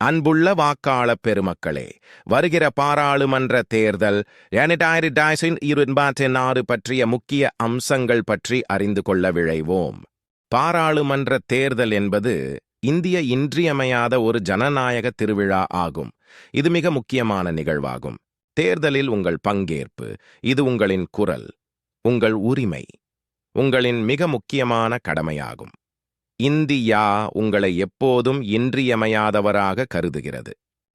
அன்புள்ள வாக்காளப் பெருமக்களே வருகிற பாராளுமன்ற தேர்தல் இரண்டாயிரத்தி இருபத்தி நாறு பற்றிய முக்கிய அம்சங்கள் பற்றி அறிந்து கொள்ள விழைவோம். பாராளுமன்ற தேர்தல் என்பது இந்திய இன்றியமையாத ஒரு ஜனநாயக திருவிழா ஆகும். இது மிக முக்கியமான நிகழ்வாகும். தேர்தலில் உங்கள் பங்கேற்பு இது உங்களின் குரல் உங்கள் உரிமை உங்களின் மிக முக்கியமான கடமையாகும். இந்தியா உங்களை எப்போதும் இன்றியமையாதவராக கருதுகிறது.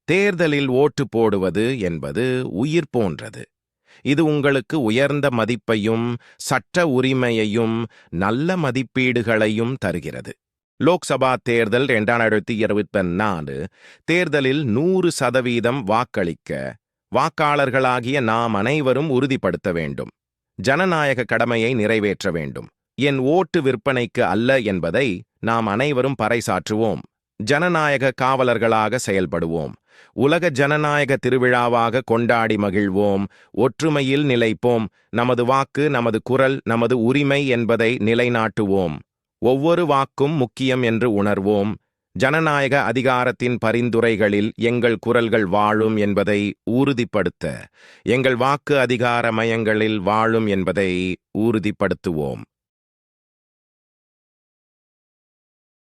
தேர்தலில் ஓட்டு போடுவது என்பது உயிர் போன்றது. இது உங்களுக்கு உயர்ந்த மதிப்பையும் சட்ட உரிமையையும் நல்ல மதிப்பீடுகளையும் தருகிறது. லோக்சபா தேர்தல் இரண்டாயிரத்தி இருபத்தி நாலு தேர்தலில் நூறு சதவீதம் வாக்களிக்க வாக்காளர்களாகிய நாம் அனைவரும் உறுதிப்படுத்த வேண்டும். ஜனநாயக கடமையை நிறைவேற்ற வேண்டும். என் ஓட்டு விற்பனைக்கு அல்ல என்பதை நாம் அனைவரும் பறைசாற்றுவோம். ஜனநாயக காவலர்களாக செயல்படுவோம். உலக ஜனநாயக திருவிழாவாக கொண்டாடி மகிழ்வோம். ஒற்றுமையில் நிலைப்போம். நமது வாக்கு நமது குரல் நமது உரிமை என்பதை நிலைநாட்டுவோம். ஒவ்வொரு வாக்கும் முக்கியம் என்று உணர்வோம். ஜனநாயக அதிகாரத்தின் பரிந்துரைகளில் எங்கள் குரல்கள் வாழும் என்பதை உறுதிப்படுத்த எங்கள் வாக்கு அதிகார மையங்களில் வாழும் என்பதை உறுதிப்படுத்துவோம்.